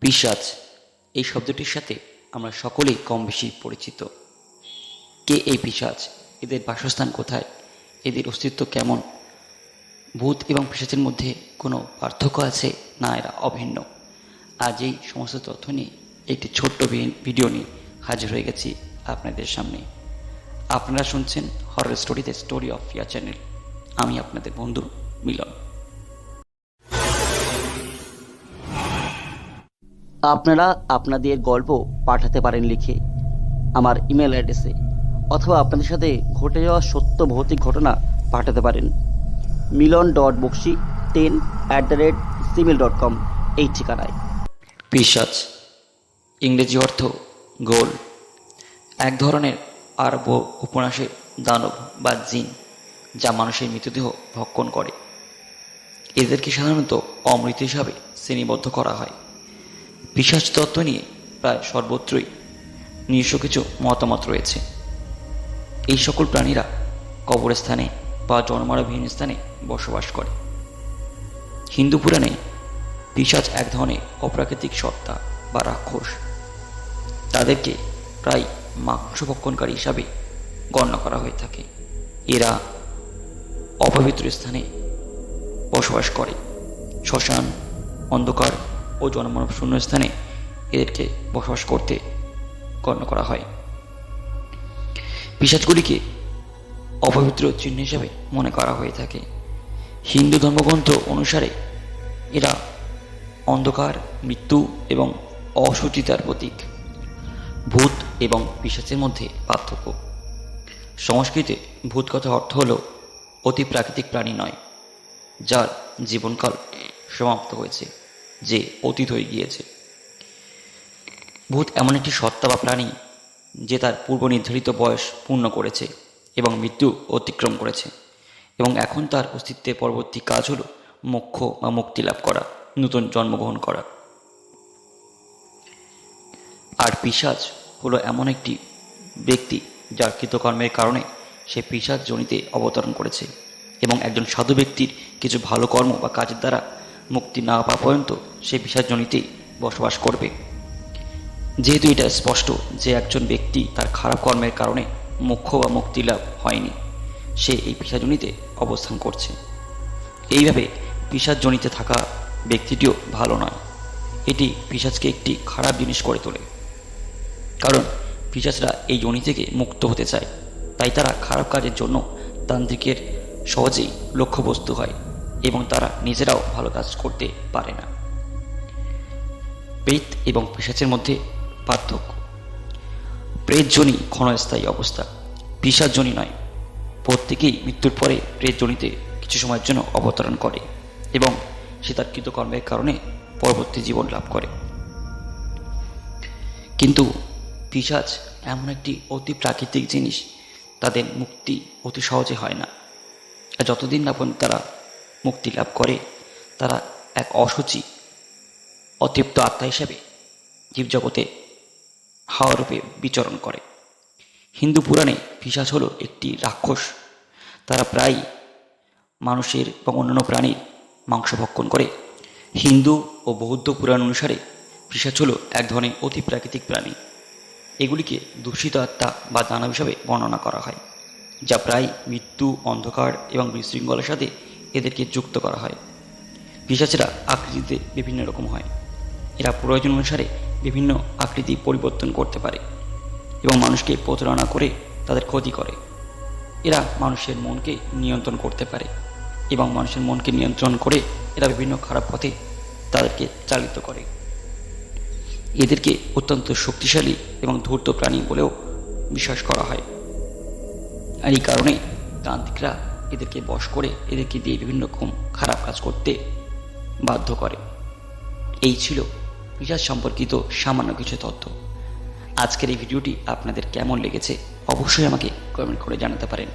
পিশাচ এই শব্দটির সাথে আমরা সকলেই কম বেশি পরিচিত। কে এই পিশাচ এদের বাসস্থান কোথায়? এদের অস্তিত্ব কেমন? ভূত এবং পিশাচের মধ্যে কোনো পার্থক্য আছে না এরা অভিন্ন? আজ এই সমস্ত তথ্য নিয়ে একটি ছোট্ট ভিডিও নিয়ে হাজির হয়ে গেছি আপনাদের সামনে। আপনারা শুনছেন হরর স্টোরিতে স্টোরি অফ ফিয়া চ্যানেল আমি আপনাদের বন্ধু মিলন। আপনারা আপনাদের গল্প পাঠাতে পারেন লিখে আমার ইমেল অ্যাড্রেসে অথবা আপনাদের সাথে ঘটে যাওয়া সত্য ভৌতিক ঘটনা পাঠাতে পারেন। Milan dot Bakshi ten at the rate gmail dot com এই ঠিকানায়। পিসাচ ইংরেজি অর্থ গোল। এক ধরনের আরব উপন্যাসে দানব বা জিন যা মানুষের মৃতদেহ ভক্ষণ করে। এদেরকে সাধারণত অমৃত হিসাবে শ্রেণীবদ্ধ করা হয়। পিসাচ তত্ত্ব নিয়ে প্রায় সর্বত্রই নিজস্ব কিছু মতামত রয়েছে। এই সকল প্রাণীরা কবরস্থানে বা জন্মারবিহীন স্থানে বসবাস করে। হিন্দু পুরাণে পিসাচ এক ধরনের অপ্রাকৃতিক সত্তা বা রাক্ষস। তাদেরকে প্রায় মাংস ভক্ষণকারী হিসাবে গণ্য করা হয়ে থাকে। এরা অপবিত্র স্থানে বসবাস করে। শ্মশান, অন্ধকার ও জনমানব শূন্য স্থানে এদেরকে বসবাস করতে গণ্য করা হয়। পিসাজগুলিকে অপবিত্র চিহ্ন হিসাবে মনে করা হয়ে থাকে। হিন্দু ধর্মগ্রন্থ অনুসারে এরা অন্ধকার, মৃত্যু এবং অসুচিতার প্রতীক, ভূত এবং পিসাচের মধ্যে পার্থক্য। সংস্কৃতে ভূত কথার অর্থ হল অতি প্রাকৃতিক প্রাণী নয়, যার জীবনকাল সমাপ্ত হয়েছে। যে অতীত হয়ে গিয়েছে। ভূত এমন একটি সত্তা বা প্রাণী যে তার পূর্ব নির্ধারিত বয়স পূর্ণ করেছে এবং মৃত্যু অতিক্রম করেছে এবং এখন তার অস্তিত্বের পরবর্তী কাজ হল মোক্ষ বা মুক্তি লাভ করা, নতুন জন্মগ্রহণ করা। আর পিসাজ হলো এমন একটি ব্যক্তি যার কৃতকর্মের কারণে সে পিসাজ জনিতে অবতরণ করেছে এবং একজন সাধু ব্যক্তির কিছু ভালো কর্ম বা কাজের দ্বারা মুক্তি না পাওয়া পর্যন্ত সে পিসাজ জনিতেই বসবাস করবে। যেহেতু এটা স্পষ্ট যে একজন ব্যক্তি তার খারাপ কর্মের কারণে মোক্ষ বা মুক্তি লাভ হয়নি, সে এই পিসাজনিতে অবস্থান করছে। এইভাবে পিসাজনিতে থাকা ব্যক্তিটিও ভালো নয়। এটি পিসাজকে একটি খারাপ জিনিস করে তোলে। কারণ পিসাজরা এই জনি থেকে মুক্ত হতে চায়, তাই তারা খারাপ কাজের জন্য তান্ত্রিকের সহজেই লক্ষ্যবস্তু হয়। এবং তারা নিজেরাও ভালো কাজ করতে পারে না। প্রেত এবং পিসাচের মধ্যে পার্থক্য। প্রেতজনি ক্ষণস্থায়ী অবস্থা পিসাজনি নয়। প্রত্যেকেই মৃত্যুর পরে প্রেতজনিতে কিছু সময়ের জন্য অবতরণ করে এবং সে তার কৃতকর্মের কারণে পরবর্তী জীবন লাভ করে। কিন্তু পিসাজ এমন একটি অতি প্রাকৃতিক জিনিস, তাদের মুক্তি অতি সহজে হয় না। যতদিন না তারা মুক্তি লাভ করে। তারা এক অসুচি, অতৃপ্ত আত্মা হিসেবে জীবজগতে হাওয়ারূপে বিচরণ করে। হিন্দু পুরাণে পিসাচ হলো একটি রাক্ষস। তারা প্রায় মানুষের এবং অন্যান্য প্রাণীর মাংস ভক্ষণ করে। হিন্দু ও বৌদ্ধ পুরাণ অনুসারে পিসাচ হলো এক ধরনের অতি প্রাকৃতিক প্রাণী। এগুলিকে দূষিত আত্মা বা দানব হিসাবে বর্ণনা করা হয়, যা প্রায় মৃত্যু, অন্ধকার এবং বিশৃঙ্খলার সাথে এদেরকে যুক্ত করা হয়। পিসাচেরা আকৃতিতে বিভিন্ন রকম হয়। এরা প্রয়োজন অনুসারে বিভিন্ন আকৃতি পরিবর্তন করতে পারে এবং মানুষকে প্রতারণা করে তাদের ক্ষতি করে। এরা মানুষের মনকে নিয়ন্ত্রণ করতে পারে এবং মানুষের মনকে নিয়ন্ত্রণ করে এরা বিভিন্ন খারাপ পথে তাদেরকে চালিত করে। এদেরকে অত্যন্ত শক্তিশালী এবং ধূর্ত প্রাণী বলেও বিশ্বাস করা হয়। আর এই কারণে তান্ত্রিকরা এদেরকে বশ করে, এদেরকে দিয়ে বিভিন্ন রকম খারাপ কাজ করতে বাধ্য করে। এই ছিল পিসাজ সম্পর্কিত সামান্য কিছু তথ্য। আজকের এই ভিডিওটি আপনাদের কেমন লেগেছে, অবশ্যই আমাকে কমেন্ট করে জানাতে পারেন।